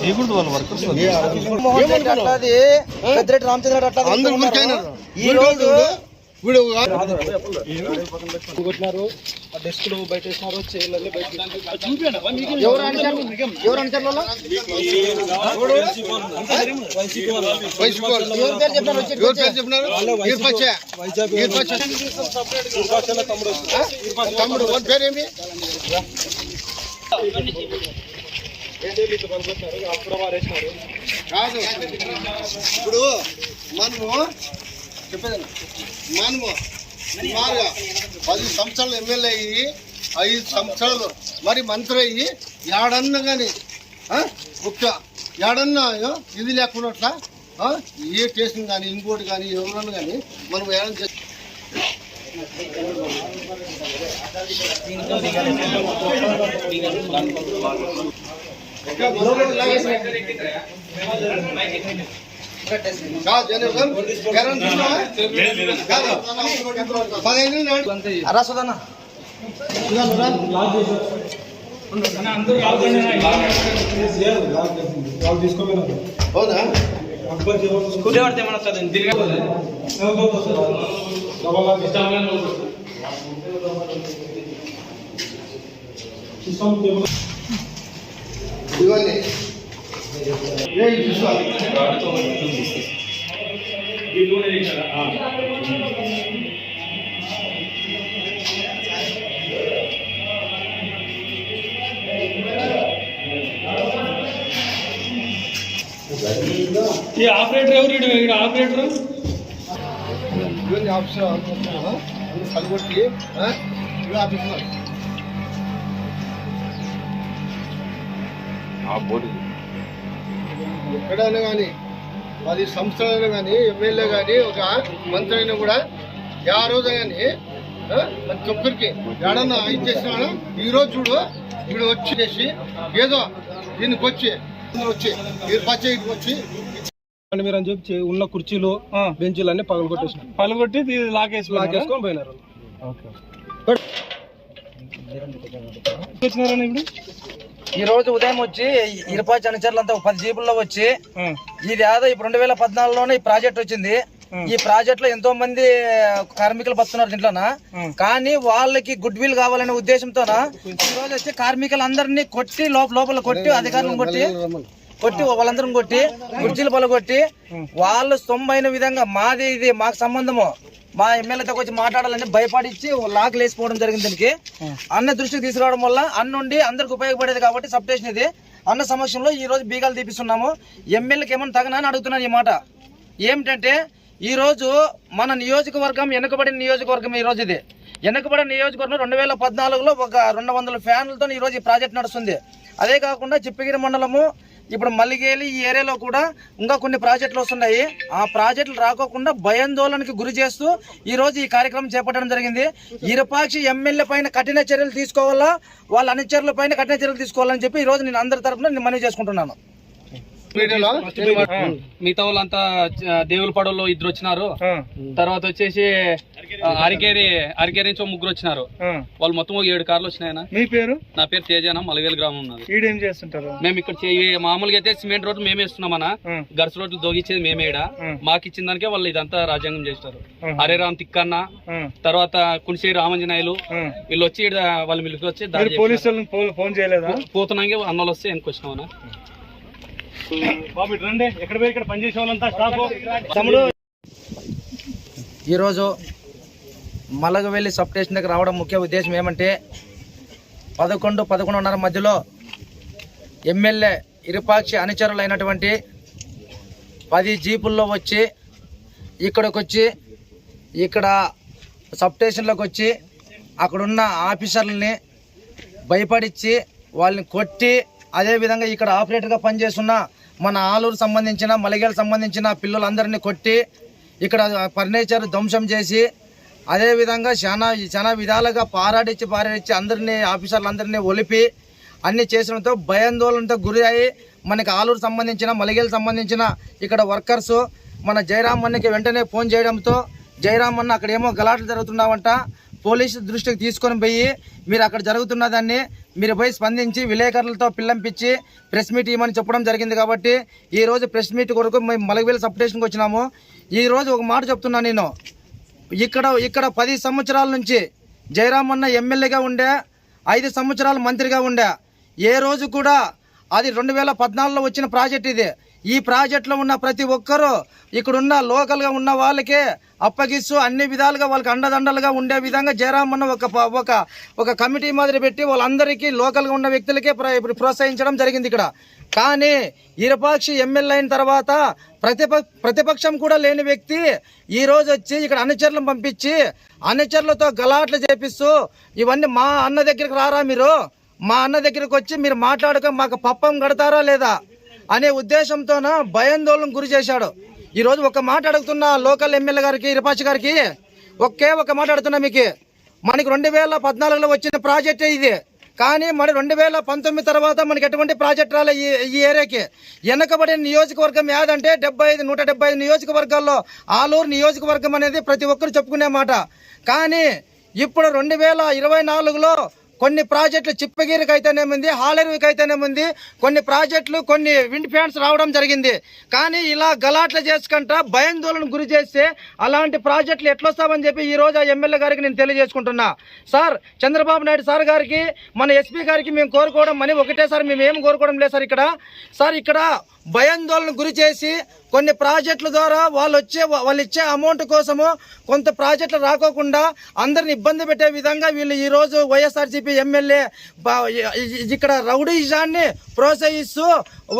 చేయకూడదు వాళ్ళ వర్కర్స్ అట్లాది రామచంద్ర ఈ రోజు వీడు కొట్టినారు ఆ డెస్క్లు బయట వేసినారు చైర్లన్నీ బయట ఎవరు? ఎవరు? తమ్ముడు వాళ్ళ పేరేమి కాదు. ఇప్పుడు మనము చెప్పేది సుమారుగా పది సంవత్సరాలు ఎమ్మెల్యే అయ్యి ఐదు సంవత్సరాలు మరి మంత్రి అయ్యి ఏడన్నా కానీ ఒక్క ఏడన్నా ఇది లేకుండా ఏ టేషన్ కానీ ఇంకోటి కానీ ఎవరన్నా కానీ మనం ఏడన్నా చేసి కాదు జనరల్ కరెంట్ చూసినావా? కాదు. పదిహేను నాడు అరా సుధన్న ఈ ఆపరేటర్ ఎవరు? ఈడు ఆపరేటర్? ఇవన్నీ ఆఫీసర్ కలగొట్టి ఇవి ఆఫీసర్ ఎక్కడైనా కానీ పది సంవత్సరాలైనా కానీ ఎమ్మెల్యే కానీ ఒక మంత్రి అయినా కూడా యా రోజు కానీ ప్రతి ఒక్కరికి ఎడన్నా ఇచ్చేసినా ఈ రోజు చూడు వీడు వచ్చి చేసి ఏదో దీనికి వచ్చి వచ్చి వీరు పచ్చ వచ్చి మీరు అని చెప్పి ఉన్న కుర్చీలు బెంచీలు అన్ని పగలు కొట్టేసిన పలుగొట్టి ఇది లాగేసి లాగేసుకొని పోయినారు. వచ్చినారని ఇప్పుడు? ఈ రోజు ఉదయం వచ్చి అనుచరులు అంతా పది జీపుల్లో వచ్చి ఇది ఏదో ఇప్పుడు రెండు వేల పద్నాలుగులోనే ఈ ప్రాజెక్ట్ వచ్చింది. ఈ ప్రాజెక్ట్లో ఎంతో మంది కార్మికులు బతున్నారు దీంట్లోన? కానీ వాళ్ళకి గుడ్ విల్ కావాలనే ఉద్దేశంతోన? ఈ రోజు వచ్చి కార్మికులందరినీ కొట్టి లోపల లోపల కొట్టి అధికారులను కొట్టి కొట్టి వాళ్ళందరం కొట్టి కుర్చీలు పలగొట్టి వాళ్ళు సొమ్మైన విధంగా మాది ఇది మాకు సంబంధము. మా ఎమ్మెల్యేతో వచ్చి మాట్లాడాలని భయపడిచ్చి లాక్ లేసిపోవడం జరిగింది దీనికి. అన్న దృష్టికి తీసుకురావడం వల్ల అన్న ఉండి అందరికి ఉపయోగపడేది కాబట్టి సబ్ స్టేషన్ ఇది. అన్న సమక్షంలో ఈ రోజు బీగాలు తీపిస్తున్నాము. ఎమ్మెల్యేకి ఏమన్నా తగనా అని అడుగుతున్నాను ఈ మాట. ఏమిటంటే ఈ రోజు మన నియోజకవర్గం వెనుకబడిన నియోజకవర్గం ఈ రోజు ఇది. వెనుకబడిన నియోజకవర్గం రెండు వేల పద్నాలుగులో ఒక రెండు వందల ఫ్యాన్లతో ఈ రోజు ఈ ప్రాజెక్ట్ నడుస్తుంది. అదే కాకుండా చిప్పగిరి మండలము ఇప్పుడు మల్లిగేలి ఈ ఏరియాలో కూడా ఇంకా కొన్ని ప్రాజెక్టులు వస్తున్నాయి. ఆ ప్రాజెక్టులు రాకోకుండా భయాందోళనకి గురి చేస్తూ ఈరోజు ఈ కార్యక్రమం చేపట్టడం జరిగింది. ఇరుపాక్షి ఎమ్మెల్యే పైన కఠిన చర్యలు తీసుకోవాలా? వాళ్ళ అనుచరుల పైన కఠిన చర్యలు తీసుకోవాలని చెప్పి ఈ రోజు నేను అందరి తరఫున నేను మనవి చేసుకుంటున్నాను. మిగతా వాళ్ళంతా దేవుల పడవలో ఇద్దరు వచ్చినారు తర్వాత వచ్చేసి అరికేరి అరికేరి నుంచి ముగ్గురు వచ్చినారు. వాళ్ళు మొత్తం ఒక ఏడు కార్లు వచ్చినాయన మీ పేరు? నా పేరు తేజాన మలవేలు గ్రామం ఈడేం చేస్తుంటారు? మేము ఇక్కడ మామూలుగా అయితే సిమెంట్ రోడ్లు మేమే ఇస్తున్నామన్నా. గర్స్ రోడ్లు దోగిచ్చేది మేమే ఈడ. ఆ. మాకు ఇచ్చిన దానికే వాళ్ళు ఇదంతా రాజ్యాంగం చేస్తారు. హరే రామ్ తిక్కన్న తర్వాత కునిసేరి రామంజనాయులు. వీళ్ళు వచ్చి వాళ్ళ మిల్లుకి వచ్చి దాడి మీరు పోలీసు వాళ్ళని ఫోన్- చేయలేదా? పోతున్నాగే అన్నోళ్ళు వస్తే వెనక్కి వచ్చినామన్నా బాబు రండి. ఎక్కడ పోయి ఇక్కడ పనిచేసే వాళ్ళంతా? స్టాఫ్? తమ్ముడు? ఈరోజు మలగవెల్లి సబ్ స్టేషన్ దగ్గర రావడం ముఖ్య ఉద్దేశం ఏమంటే పదకొండు పదకొండున్నర మధ్యలో ఎమ్మెల్యే ఇరుపాక్షి అనుచరులైనటువంటి పది జీపుల్లో వచ్చి ఇక్కడికి వచ్చి ఇక్కడ సబ్ స్టేషన్లోకి వచ్చి అక్కడున్న ఆఫీసర్లని భయపడిచ్చి వాళ్ళని కొట్టి అదేవిధంగా ఇక్కడ ఆపరేటర్గా పనిచేస్తున్న మన ఆలూరు సంబంధించిన మలిగేలు సంబంధించిన పిల్లలందరినీ కొట్టి ఇక్కడ ఫర్నిచర్ ధ్వంసం చేసి అదేవిధంగా చాలా చాలా విధాలుగా పారాడిచ్చి పారాడిచ్చి అందరినీ ఆఫీసర్లందరినీ ఒలిపి అన్ని చేసినంతో భయాందోళనతో గురి అయ్యి మనకి ఆలూరు సంబంధించిన మలిగేలు సంబంధించిన ఇక్కడ వర్కర్స్ మన జయరామ్ అన్నకి వెంటనే ఫోన్ చేయడంతో జయరామ్ అన్న అక్కడ ఏమో గలాట్లు జరుగుతున్నావంట పోలీసు దృష్టికి తీసుకొని పోయి మీరు అక్కడ జరుగుతున్న దాన్ని మీరు పోయి స్పందించి విలేకరులతో పిల్లంపించి ప్రెస్ మీట్ ఇవ్వమని చెప్పడం జరిగింది కాబట్టి ఈ రోజు ప్రెస్ మీట్ కొరకు మేము మలగవేలు సబ్ స్టేషన్కి వచ్చినాము. ఈరోజు ఒక మాట చెప్తున్నా నేను. ఇక్కడ ఇక్కడ పది సంవత్సరాల నుంచి జయరామన్న ఎమ్మెల్యేగా ఉండే ఐదు సంవత్సరాలు మంత్రిగా ఉండే ఏ రోజు కూడా అది రెండు వేల పద్నాలుగులో వచ్చిన ప్రాజెక్ట్ ఇది. ఈ ప్రాజెక్టులో ఉన్న ప్రతి ఒక్కరూ ఇక్కడున్న లోకల్గా ఉన్న వాళ్ళకే అప్పగిస్తూ అన్ని విధాలుగా వాళ్ళకి అండదండలుగా ఉండే విధంగా జయరామన్న ఒక ఒక ఒక కమిటీ మాదిరి పెట్టి వాళ్ళందరికీ లోకల్గా ఉన్న వ్యక్తులకే ప్ర- ఇప్పుడు ప్రోత్సహించడం జరిగింది ఇక్కడ. కానీ ఇరపాక్షి ఎమ్మెల్యే అయిన తర్వాత ప్రతిప ప్రతిపక్షం కూడా లేని వ్యక్తి ఈ రోజు వచ్చి ఇక్కడ అనుచరులను పంపించి అనుచరులతో గలాట్లు చేపిస్తూ ఇవన్నీ మా అన్న దగ్గరికి రారా మీరు? మా అన్న దగ్గరికి వచ్చి మీరు మాట్లాడక మాకు పప్పం కడతారా లేదా? అనే ఉద్దేశంతోన భయాందోళన గురి చేశాడు. ఈరోజు ఒక మాట అడుగుతున్న లోకల్ ఎమ్మెల్యే గారికి ఇరపాచి గారికి ఒకే ఒక మాట అడుగుతున్నా మీకు. మనకి రెండు వేల పద్నాలుగులో వచ్చిన ప్రాజెక్టే ఇది. కానీ మరి రెండు వేల పంతొమ్మిది తర్వాత మనకి ఎటువంటి ప్రాజెక్ట్ రాలే ఈ ఈ ఏరియాకి. వెనకబడిన నియోజకవర్గం ఏదంటే డెబ్బై ఐదు నూట డెబ్బై ఐదు నియోజకవర్గాల్లో ఆలూరు నియోజకవర్గం అనేది ప్రతి ఒక్కరు చెప్పుకునే మాట. కానీ ఇప్పుడు రెండు వేల ఇరవై నాలుగులో కొన్ని ప్రాజెక్టులు చిప్పగిరికి అయితేనేముంది హాలెరువికి అయితేనేముంది కొన్ని ప్రాజెక్టులు కొన్ని విండ్ ఫ్యాన్స్ రావడం జరిగింది. కానీ ఇలా గలాట్లు చేసుకుంటా భయాందోళన గురి చేస్తే అలాంటి ప్రాజెక్టులు ఎట్లొస్తామని చెప్పి ఈ రోజు ఆ ఎమ్మెల్యే గారికి నేను తెలియజేసుకుంటున్నా. సార్ చంద్రబాబు నాయుడు సార్ గారికి మన ఎస్పీ గారికి మేము కోరుకోవడం అని ఒకటే సార్ మేము ఏం కోరుకోవడం లేదు సార్ ఇక్కడ. సార్ ఇక్కడ భయాందోళన గురి చేసి కొన్ని ప్రాజెక్టుల ద్వారా వాళ్ళు వచ్చే వాళ్ళు ఇచ్చే అమౌంట్ కోసము కొంత ప్రాజెక్టులు రాకోకుండా అందరిని ఇబ్బంది పెట్టే విధంగా వీళ్ళు ఈరోజు వైఎస్ఆర్సీపీ వైసీపీ ఎమ్మెల్యే ఇక్కడ రౌడీజాన్ని ప్రోత్సహిస్తూ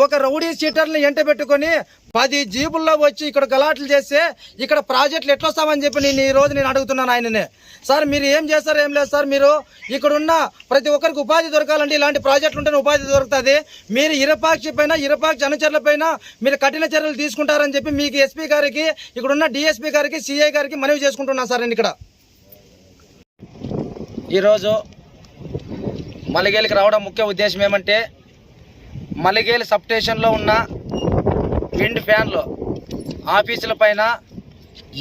ఒక రౌడీ సీటర్ని ఎంట పెట్టుకొని పది జీబుల్లో వచ్చి ఇక్కడ గలాట్లు చేస్తే ఇక్కడ ప్రాజెక్టులు ఎట్లా వస్తామని చెప్పి నేను ఈ రోజు నేను అడుగుతున్నాను ఆయనని. సార్ మీరు ఏం చేస్తారు ఏం లేదు సార్ మీరు ఇక్కడ ఉన్న ప్రతి ఒక్కరికి ఉపాధి దొరకాలంటే ఇలాంటి ప్రాజెక్టులు ఉంటేనే ఉపాధి దొరుకుతుంది. మీరు ఇరపాక్షి పైన ఇరపాక్షి అనుచరుల పైన మీరు కఠిన చర్యలు తీసుకుంటారని చెప్పి మీకు ఎస్పీ గారికి ఇక్కడున్న డిఎస్పీ గారికి సిఐ గారికి మనవి చేసుకుంటున్నాను సార్ నేను ఇక్కడ. ఈరోజు మలిగేలికి రావడం ముఖ్య ఉద్దేశం ఏమంటే మలిగేలి సబ్ స్టేషన్లో ఉన్న విండ్ ఫ్యాన్లు ఆఫీసుల పైన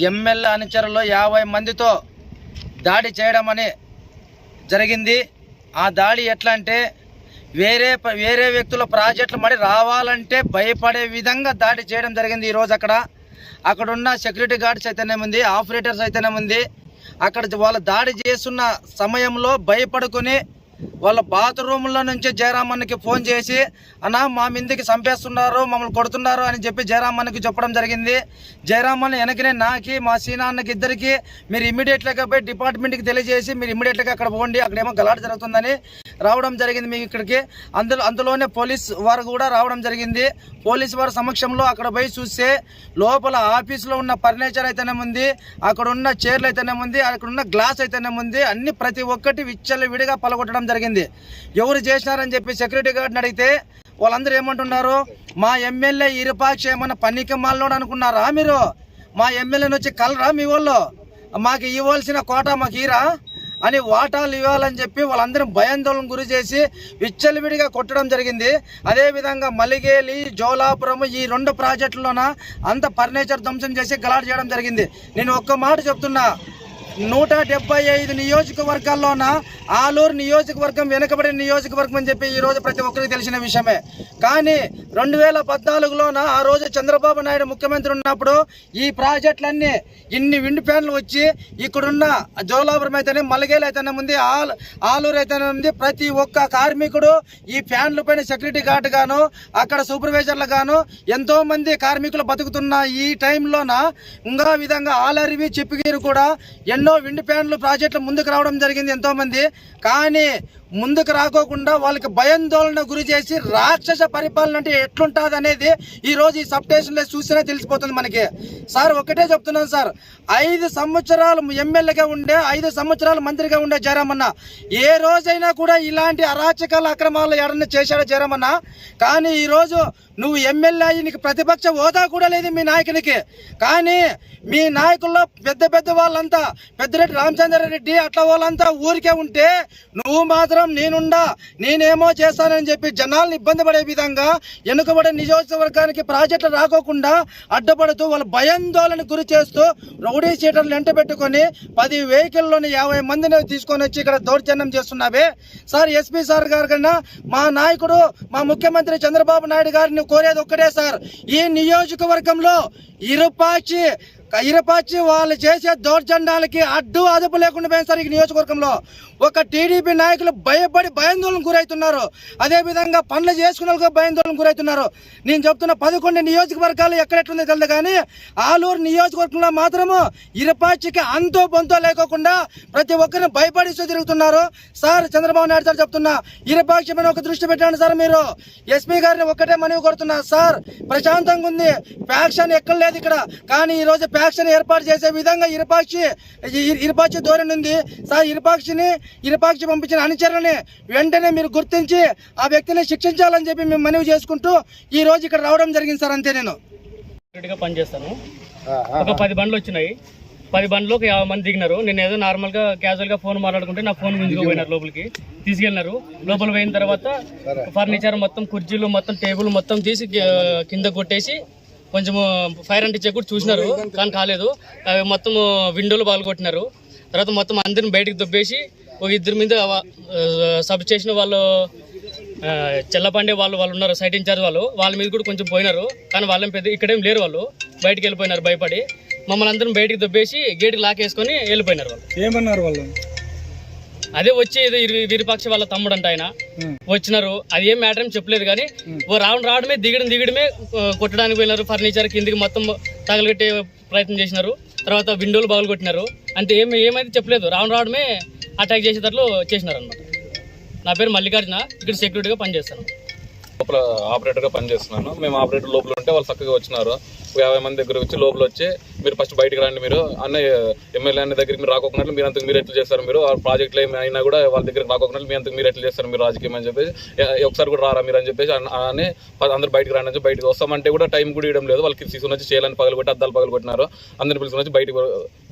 ఎమ్మెల్యే అనుచరులు యాభై మందితో దాడి చేయడం అని జరిగింది. ఆ దాడి ఎట్లా అంటే వేరే ప- వేరే వ్యక్తుల ప్రాజెక్టులు మరి రావాలంటే భయపడే విధంగా దాడి చేయడం జరిగింది ఈరోజు అక్కడ. అక్కడున్న సెక్యూరిటీ గార్డ్స్ అయితేనే ఉంది ఆపరేటర్స్ అయితేనే ఉంది అక్కడ వాళ్ళు దాడి చేస్తున్న సమయంలో భయపడుకొని వాళ్ళ బాత్రూంలో నుంచి జయరామన్నకి ఫోన్ చేసి అన్న మా మీదకి చంపేస్తున్నారు మమ్మల్ని కొడుతున్నారు అని చెప్పి జయరామన్నకి చెప్పడం జరిగింది. జయరామన్న వెనకనే నాకి మా సీనాన్నకి ఇద్దరికి మీరు ఇమ్మీడియట్గా పోయి డిపార్ట్మెంట్కి తెలియజేసి మీరు ఇమ్మీడియట్గా అక్కడ పోండి అక్కడేమో గలాట జరుగుతుందని రావడం జరిగింది మీకు ఇక్కడికి. అందులో అందులోనే పోలీస్ వారు కూడా రావడం జరిగింది. పోలీస్ వారి సమక్షంలో అక్కడ పోయి చూస్తే లోపల ఆఫీసులో ఉన్న ఫర్నిచర్ అయితేనే ఉంది అక్కడ ఉన్న చైర్లు అయితేనే ఉంది అక్కడ ఉన్న గ్లాస్ అయితేనే ఉంది అన్ని ప్రతి ఒక్కటి విచ్చలు విడిగా పలగొట్టడం జరిగింది. ఎవరు చేసినారని చెప్పి సెక్యూరిటీ గార్డ్ని అడిగితే వాళ్ళందరూ ఏమంటున్నారు? మా ఎమ్మెల్యే ఇరుపాక్ష ఏమన్నా పన్నిక మాలోడు అనుకున్నారా మీరు? మా ఎమ్మెల్యేని వచ్చి కలరా మీ వాళ్ళు? మాకు ఇవ్వాల్సిన కోట మాకు ఈరా అని వాటాలు ఇవ్వాలని చెప్పి వాళ్ళందరూ భయాందోళన గురి చేసి విచ్చలవిడిగా కొట్టడం జరిగింది. అదేవిధంగా మలిగేలి జోలాపురం ఈ రెండు ప్రాజెక్టులోన అంత ఫర్నిచర్ ధ్వంసం చేసి గలాట్ చేయడం జరిగింది. నేను ఒక్క మాట చెప్తున్నా. నూట డెబ్బై ఐదు నియోజకవర్గాల్లోన ఆలూరు నియోజకవర్గం వెనుకబడిన నియోజకవర్గం అని చెప్పి ఈ రోజు ప్రతి ఒక్కరికి తెలిసిన విషయమే. కానీ రెండు వేల పద్నాలుగులోన ఆ రోజు చంద్రబాబు నాయుడు ముఖ్యమంత్రి ఉన్నప్పుడు ఈ ప్రాజెక్టులన్నీ ఇన్ని విండ్ ఫ్యాన్లు వచ్చి ఇక్కడున్న జోలాపురం అయితేనే మలగేలు అయితేనే ఉంది ఆల్ ఆలూరు అయితేనే ఉంది. ప్రతి ఒక్క కార్మికుడు ఈ ఫ్యాన్ల పైన సెక్యూరిటీ గార్డు గాను అక్కడ సూపర్వైజర్లు గాను ఎంతోమంది కార్మికులు బతుకుతున్న ఈ టైంలోన ఇంకా విధంగా ఆలరివి చిప్పగిరి కూడా ఎన్నో విండ్ ప్యాన్లు ప్రాజెక్టులు ముందుకు రావడం జరిగింది ఎంతోమంది. కానీ ముందుకు రాకోకుండా వాళ్ళకి భయాందోళన గురి చేసి రాక్షస పరిపాలన అంటే ఎట్లుంటుంది అనేది ఈరోజు ఈ సబ్ స్టేషన్లో చూసినా తెలిసిపోతుంది మనకి. సార్ ఒకటే చెప్తున్నాను సార్. ఐదు సంవత్సరాలు ఎమ్మెల్యేగా ఉండే ఐదు సంవత్సరాలు మంత్రిగా ఉండే జయరామన్న ఏ రోజైనా కూడా ఇలాంటి అరాచకాల అక్రమాలు ఎవరన్నా చేశాడో జయరామన్న? కానీ ఈరోజు నువ్వు ఎమ్మెల్యే నీకు ప్రతిపక్ష హోదా కూడా లేదు మీ నాయకునికి. కానీ మీ నాయకుల్లో పెద్ద పెద్ద వాళ్ళంతా పెద్దరెడ్డి రామచంద్రారెడ్డి అట్లా వాళ్ళంతా ఊరికే ఉంటే నువ్వు మాత్రం మాత్రం నేనుండా నేనేమో చేస్తానని చెప్పి జనాల్ని ఇబ్బంది పడే విధంగా వెనుకబడే నియోజకవర్గానికి ప్రాజెక్టులు రాకోకుండా అడ్డపడుతూ వాళ్ళ భయాందోళన గురి చేస్తూ రౌడీ సీటర్లు ఎంట పెట్టుకొని పది వెహికల్లోని యాభై మందిని తీసుకొని వచ్చి ఇక్కడ దౌర్జన్యం చేస్తున్నావే. సార్ ఎస్పీ సార్ గారు కన్నా మా నాయకుడు మా ముఖ్యమంత్రి చంద్రబాబు నాయుడు గారిని కోరేది ఒక్కటే సార్. ఈ నియోజకవర్గంలో ఇరుపాచి ఇరపాచి వాళ్ళు చేసే దౌర్జన్యాలకి అడ్డు అదుపు లేకుండా పోయినసారి సార్ ఈ నియోజకవర్గంలో ఒక టీడీపీ నాయకులు భయపడి భయాందోళన గురవుతున్నారు అదేవిధంగా పనులు చేసుకున్న వాళ్ళకి భయాందోళన గురవుతున్నారు నేను చెప్తున్న పదకొండు నియోజకవర్గాలు ఎక్కడెట్లుందో తెలియదు కానీ ఆలూరు నియోజకవర్గంలో మాత్రము ఇరపాచికి అంతో బొంతో లేకోకుండా ప్రతి ఒక్కరిని భయపడిస్తూ తిరుగుతున్నారు. సార్ చంద్రబాబు నాయుడు సార్ చెప్తున్నా ఇరపాక్షి ఒక దృష్టి పెట్టండి సార్ మీరు. ఎస్పీ గారిని ఒక్కటే మనవి కోరుతున్నా సార్ ప్రశాంతంగా ఉంది. ఫ్యాక్షన్ ఎక్కడ లేదు ఇక్కడ. కానీ ఈరోజు ఫ్యాక్షన్ ఏర్పాటు చేసే విధంగా ఇరపాక్షి ఇరపాక్షి ధోరణి ఉంది. సార్ ఇరపాక్షిని ఇరపాక్షి పంపించిన అనుచరులని వెంటనే మీరు గుర్తించి ఆ వ్యక్తిని శిక్షించాలని చెప్పి మేము మనవి చేసుకుంటూ ఈ రోజు ఇక్కడ రావడం జరిగింది సార్ అంతే నేను. పనిచేస్తాను ఒక పది బండ్లు వచ్చినాయి. పది బండ్లు ఒక యాభై మంది దిగినారు. నేను ఏదో నార్మల్గా క్యాజువల్గా ఫోన్ మాట్లాడుకుంటే నా ఫోన్ గుంజుకుపోయినారు లోపలికి. తీసుకెళ్ళినారు. లోపల పోయిన తర్వాత ఫర్నిచర్ మొత్తం కుర్చీలు మొత్తం టేబుల్ మొత్తం తీసి కింద కొట్టేసి కొంచెం ఫైర్ అంటించే కూడా చూసినారు కానీ కాలేదు. అవి మొత్తం విండోలు పాల్గొట్టినారు. తర్వాత మొత్తం అందరిని బయటికి దొబ్బేసి ఒక ఇద్దరి మీద సబ్ స్టేషన్ వాళ్ళు చెల్లపండే వాళ్ళు వాళ్ళు ఉన్నారు సైట్ ఇన్ఛార్జ్ వాళ్ళు. వాళ్ళ మీద కూడా కొంచెం పోయినారు కానీ వాళ్ళేం పెద్ద ఇక్కడేం లేరు వాళ్ళు. బయటికి వెళ్ళిపోయినారు భయపడి. మమ్మల్ని అందరం బయటికి దొబ్బేసి గేట్కి లాక్ వేసుకొని వెళ్ళిపోయినారు వాళ్ళు. ఏమన్నారు వాళ్ళు? అదే వచ్చి విరూపాక్ష వాళ్ళ తమ్ముడు అంట ఆయన వచ్చినారు. అది ఏం మ్యాటర్ ఏం చెప్పలేదు కానీ ఓ రావడం రావడమే దిగడం దిగడమే కొట్టడానికి పోయినారు ఫర్నిచర్ కిందికి మొత్తం తగలగొట్టే ప్రయత్నం చేసినారు. తర్వాత విండోలు బాగులు కొట్టినారు. అంటే ఏం ఏమైతే చెప్పలేదు. రావడం రావడమే అటాక్ చేసేటట్లు చేసినారు అనమాట నా పేరు మల్లికార్జున. ఇక్కడ సెక్యూరిటీగా పనిచేస్తాను. లోపల ఆపరేటర్గా పనిచేస్తున్నాను. మేము ఆపరేటర్ లోపల ఉంటే వాళ్ళు చక్కగా వచ్చినారు. యాభై మంది దగ్గర వచ్చి లోపల వచ్చి మీరు ఫస్ట్ బయటకు రండి మీరు. అన్న ఎమ్మెల్యే అన్న దగ్గరికి మీరు రాకోకున్నట్లు మీరు అంతకు మీరు ఎట్లు చేస్తారు మీరు? ఆ ప్రాజెక్టులు ఏమి అయినా కూడా వాళ్ళ దగ్గరికి రాకోకున్నట్లు మీ అంతకు మీరు ఎట్లు చేస్తారు మీరు రాజకీయం అని చెప్పేసి ఒకసారి కూడా రారా మీరు అని చెప్పేసి అని అందరు బయటకు రాండి అని చెప్పి వస్తామంటే కూడా టైం కూడా ఇవ్వడం లేదు. వాళ్ళకి తీసుకుని వచ్చి చేయాలని పగలగొట్టి అద్దాలు పగలు కొట్టినారు అందరిని పిలుచుకుని వచ్చి బయటకు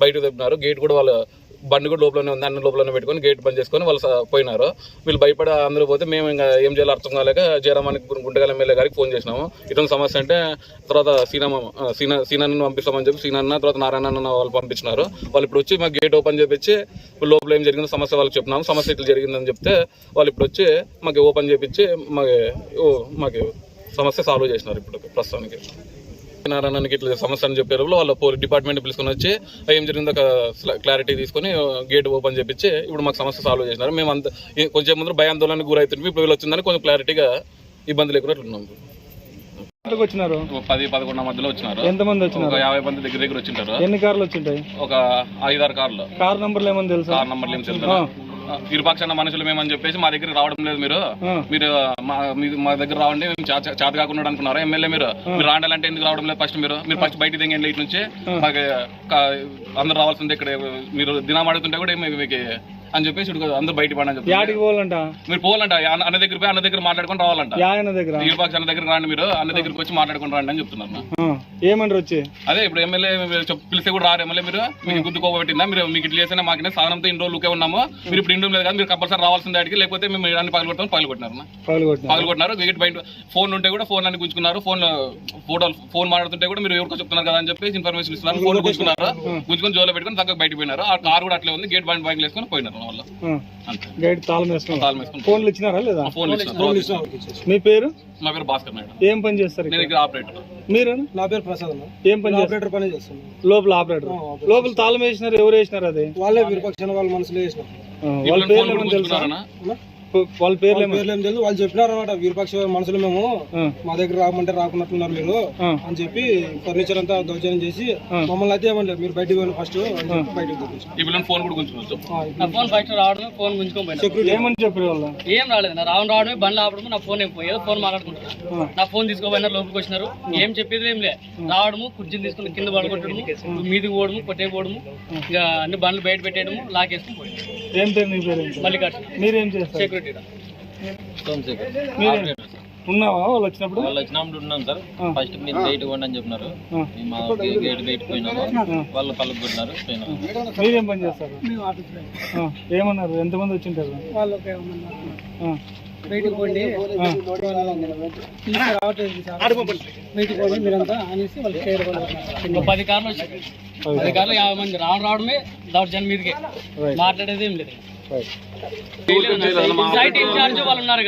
బయటకు తెప్పినారు. గేట్ కూడా వాళ్ళు బండి కూడా లోపలనే ఉంది అన్ని లోపలనే పెట్టుకొని గేట్ బంద్ చేసుకొని వాళ్ళు పోయినారు. వీళ్ళు భయపడి అందరూ పోతే మేము ఇంకా ఏం చేయాలో అర్థం కాలేక జయరామానికి గుంటగల ఎమ్మెల్యే గారికి ఫోన్ చేసినాము. ఇటువంటి సమస్య అంటే తర్వాత సీనా సీనా సీనాన్ని పంపిస్తామని చెప్పి సీనన్న తర్వాత నారాయణ అన్న వాళ్ళు పంపించినారు. వాళ్ళు ఇప్పుడు వచ్చి మాకు గేట్ ఓపెన్ చేపించి లోపల ఏం జరిగిందో సమస్య వాళ్ళకి చెప్పినాము సమస్య ఇట్లా జరిగిందని చెప్తే వాళ్ళు ఇప్పుడు వచ్చి మాకు ఓపెన్ చేపించి మాకు ఓ, మాకు సమస్య సాల్వ్ చేసినారు ఇప్పుడు ప్రస్తుతానికి. నారాయణకి ఇట్లా సమస్య అని చెప్పే వాళ్ళ పోలీస్ డిపార్ట్మెంట్ పిలుచుకొని వచ్చి ఏం జరిగిందో? ఒక క్లారిటీ తీసుకొని గేట్ ఓపెన్ చేపించి ఇప్పుడు మాకు సమస్య సాల్వ్ చేసినారు. మేము అంత కొంచెం ముందు భయాందోళనకు గురవుతుంది ఇప్పుడు వీళ్ళు వచ్చిందని కొంచెం క్లారిటీగా ఇబ్బంది లేకుండా ఉన్నాం. వచ్చినారు? పది పదకొండు మధ్యలో వచ్చినారు. ఎంతమంది వచ్చినారు? ఒక యాభై మంది దగ్గర దగ్గర వచ్చింటారు. ఎన్ని కార్లు వచ్చింటాయి? ఒక ఐదారు కార్లు. కార్ నంబర్లు ఏమని తెలుసా? కార్ నంబర్లు ఏం తెలుసు? ఇరుపక్షాన మనుషులు మేమని చెప్పేసి మా దగ్గర రావడం లేదు మీరు. మీరు మా దగ్గర రావండి మేము చేత కాకుండా అనుకున్నారు? ఎమ్మెల్యే మీరు? మీరు రాండాలంటే ఎందుకు రావడం లేదు ఫస్ట్ మీరు? మీరు ఫస్ట్ బయట దిగండి ఇటు నుంచి. మాకు అందరు రావాల్సిందే ఇక్కడ. మీరు దినం అడుగుతుంటే కూడా ఏమి మీకు అని చెప్పేసి ఇప్పుడు అందరు బయట పడని చెప్పి యాడికి పోవాలంట? మీరు పోవాలంట. అన్న దగ్గర పోయి అన్న దగ్గర మాట్లాడుకొని రావాలంట. దగ్గర? ఇరుపక్ష అన్న దగ్గర రాండి మీరు. అన్న దగ్గరికి వచ్చి మాట్లాడుకొని రండి అని చెప్తున్నారు ఏమంటారు వచ్చి? అదే ఇప్పుడు ఎమ్మెల్యే పిలిస్తే కూడా రారు ఎమ్మెల్యే మీరు. మీకు గుద్దు కోపట్టిందా మీరు మీకు ఇట్లా చేసినా మాకనే సాధనంతో ఇన్ని రోజులు ఉన్నాము. మీరు ఇప్పుడు ఇండియం లేదు కదా మీరు కంపల్సరీ రావాల్సిందే అడిగి లేకపోతే మేము అన్ని పగలు కొట్టాము పగలు కొట్టినారు పగలు కొట్టిన పగలు కొట్టినారు గేట్ బయట ఫోన్ ఉంటే కూడా ఫోన్ అన్ని గుంజుకున్నారు. ఫోన్ ఫోటోలు ఫోన్ మాట్లాడుతుంటే కూడా మీరు ఎవరికో చెప్తున్నారు కదా అని చెప్పేసి ఇన్ఫర్మేషన్ ఇస్తున్నారు. ఫోన్ గుంజుకున్నారు. గుంజుకొని జోలో పెట్టుకొని తగ్గ బయట పోయినారు. ఆ కార్ కూడా అట్లే ఉంది. గేట్ బండ్ బైక్ వేసుకొని పోయినారు. గైడ్ తాళం తాళం వేసుకొని ఫోన్లు ఇచ్చినారా లేదా? మీ పేరు? మా పేరు భాస్కర్ నాయుడు ఏం పని చేస్తారు నేను ఇక్కడ? ఇక్కడ ఆపరేటర్. మీరు నా పేరు ప్రసాద్ అన్న. ఏం పని చేస్తారు? ఆపరేటర్ పని చేస్తాను. లోపల ఆపరేటర్. లోపల తాళం వేసినారు ఎవరు వేసినారు అది? వాళ్ళే విరపక్షాన వాళ్ళ మనసులో వేసిన ఆ, వాళ్ళ పేర్లు తెలుసా? వాళ్ళ పేర్లు ఏమని పేర్లు ఏం తెలియదు వాళ్ళు చెప్పినారు అనమాట విరపక్ష మనసులో మేము ఆ, మా దగ్గర రాకమంటే రాకున్నట్టున్నారు మీరు ఆ. అని చెప్పి ఫర్నిచర్ అంతా దౌర్జన్యం చేసి మమ్మల్ని అయితే ఏమనలేదు మీరు బయటికి పోయిన ఫస్ట్ అని చెప్పి బయటకు పంపించారు. ఈ పిల్లలు ఫోన్ కూడా గుంజుకున్నారు ఆ, నా ఫోన్ ఫస్ట్ రావడమే ఫోన్ గుంజుకొని పోయినా. ఏమని చెప్పారు వాళ్ళు? ఏం రాలేదు. నా రావడం రావడమే బండ్లు ఆపడము నా ఫోన్ ఏం పోయి ఏదో ఫోన్ మాట్లాడుకుంటున్నా. నా ఫోన్ తీసుకోపోయినారు లోపలికి వచ్చినారు. ఏం చెప్పేది ఏం లే. రావడము కుర్చీని తీసుకుని కింద పడగొట్టడము మీదికి పోవడము కొట్టే పోవడము ఇంకా అన్ని బండ్లు బయట పెట్టేయడము లాకేసుకుని పోయడం ఏం పేరు నీ పేరు? ఏం పేరు? మల్లికార్జున. మీరేం చేస్తారు? సెక్యూరిటీ ఉన్నావా? వాళ్ళు వచ్చినప్పుడు? వాళ్ళు వచ్చినప్పుడు ఉన్నాం సార్. ఫస్ట్ మీరు గేట్ ఇవ్వండి అని చెప్పినారు. మా గేట్ గేట్ పోయినాము వాళ్ళు పోయినాము మీరేం పని చేస్తారు? ఏమన్నారు? ఎంతమంది వచ్చింటారు? వాళ్ళకి ఆ, బయటికి పోండి. రావట్లేదు సార్. బయటికి పోండి మీరంతా అనేసి వాళ్ళు కేర్ ఇంకో పది కార్లు వచ్చాయి. పది కార్లు యాభై మంది. రావడం రావడమే దౌర్జన్యం మీదకే. మాట్లాడేది ఏం లేదు. సైట్ ఇన్ఛార్జ్ వాళ్ళు ఉన్నారు.